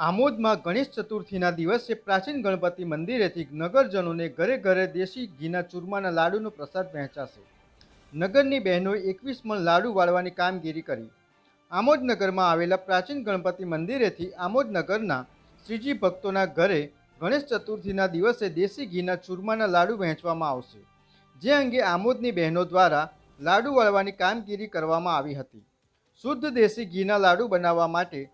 આમોદમાં ગણેશ ચતુર્થીના દિવસે પ્રાચીન ગણપતિ મંદિરેથી નગરજનોને ઘરે ઘરે દેશી ઘીના ચૂરમાના લાડુનો પ્રસાદ વહેંચાશે. નગરની બહેનોએ એકવીસ મણ લાડુ વાળવાની કામગીરી કરી. આમોદ નગરમાં આવેલા પ્રાચીન ગણપતિ મંદિરેથી આમોદ નગરના શ્રીજી ભક્તોના ઘરે ગણેશ ચતુર્થીના દિવસે દેશી ઘીના ચૂરમાના લાડુ વહેંચવામાં આવશે. જે અંગે આમોદની બહેનો દ્વારા લાડુ વાળવાની કામગીરી કરવામાં આવી હતી. શુદ્ધ દેશી ઘીના લાડુ બનાવવા માટે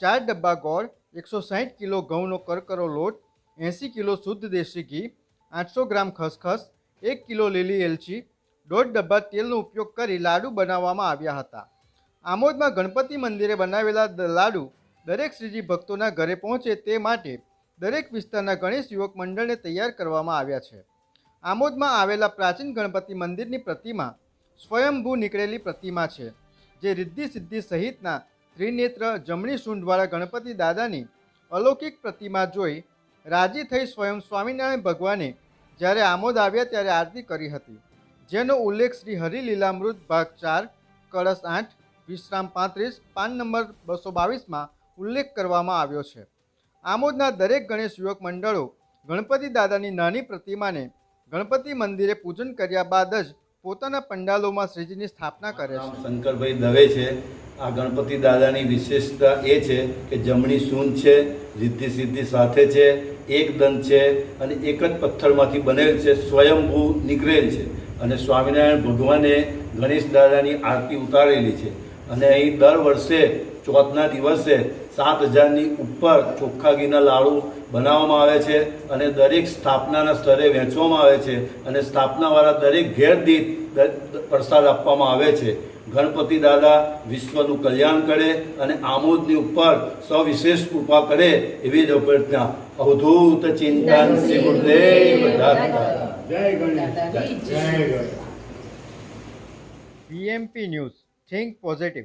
ચાર ડબ્બા ગોળ એકસો સાહીઠ કિલો ઘઉંનો કરકરો લોટ, એંસી કિલો શુદ્ધ દેશી ઘી, આઠસો ગ્રામ ખસખસ, એક કિલો લીલી એલચી, દોઢ ડબ્બા તેલનો ઉપયોગ કરી લાડુ બનાવવામાં આવ્યા હતા. આમોદમાં ગણપતિ મંદિરે બનાવેલા લાડુ દરેક શ્રીજી ભક્તોના ઘરે પહોંચે તે માટે દરેક વિસ્તારના ગણેશ યુવક મંડળને તૈયાર કરવામાં આવ્યા છે. આમોદમાં આવેલા પ્રાચીન ગણપતિ મંદિરની પ્રતિમા સ્વયંભૂ નીકળેલી પ્રતિમા છે, જે રિદ્ધિ સિદ્ધિ સહિતના ત્રિનેત્ર જમણી સૂંઢવાળા ગણપતિ દાદાની અલૌકિક પ્રતિમા જોઈ રાજી થઈ સ્વયં સ્વામિનારાયણ ભગવાને જ્યારે આમોદ આવ્યા ત્યારે આરતી કરી હતી, જેનો ઉલ્લેખ શ્રી હરિલીલામૃત ભાગ ચાર, કળશ આઠ, વિશ્રામ પાંત્રીસ, પાન નંબર બસો બાવીસમાં ઉલ્લેખ કરવામાં આવ્યો છે. આમોદના દરેક ગણેશ યુવક મંડળો ગણપતિ દાદાની નાની પ્રતિમાને ગણપતિ મંદિરે પૂજન કર્યા બાદ જ પોતાના પંડાલોમાં શ્રીજીની સ્થાપના કરે છે. શંકરભાઈ દવે છે. આ ગણપતિ દાદાની વિશેષતા એ છે કે જમણી સૂન છે, રિદ્ધિ સિદ્ધિ સાથે છે, એક દંત છે અને એક જ પથ્થરમાંથી બનેલ છે, સ્વયંભૂ નીકળેલ છે. અને સ્વામિનારાયણ ભગવાને ગણેશ દાદાની આરતી ઉતારેલી છે. અને અહીં દર વર્ષે, ચોથના દિવસે સાત હજારની ઉપર ચોખ્ખા ઘીના લાડુ બનાવવામાં આવે છે અને દરેક સ્થાપનાના સ્તરે વહેંચવામાં આવે છે અને સ્થાપનાવાળા દરેક ઘેર દીઠ પ્રસાદ આપવામાં આવે છે. ગણપતિ દાદા વિશ્વનું કલ્યાણ કરે અને આમોદની ઉપર સવિશેષ કૃપા કરે એવી જ અભ્યર્થના અવધૂત ચિંતન શ્રી ગુરુદેવ જય ગણેશ. જય Ganesh. BMP news think positive.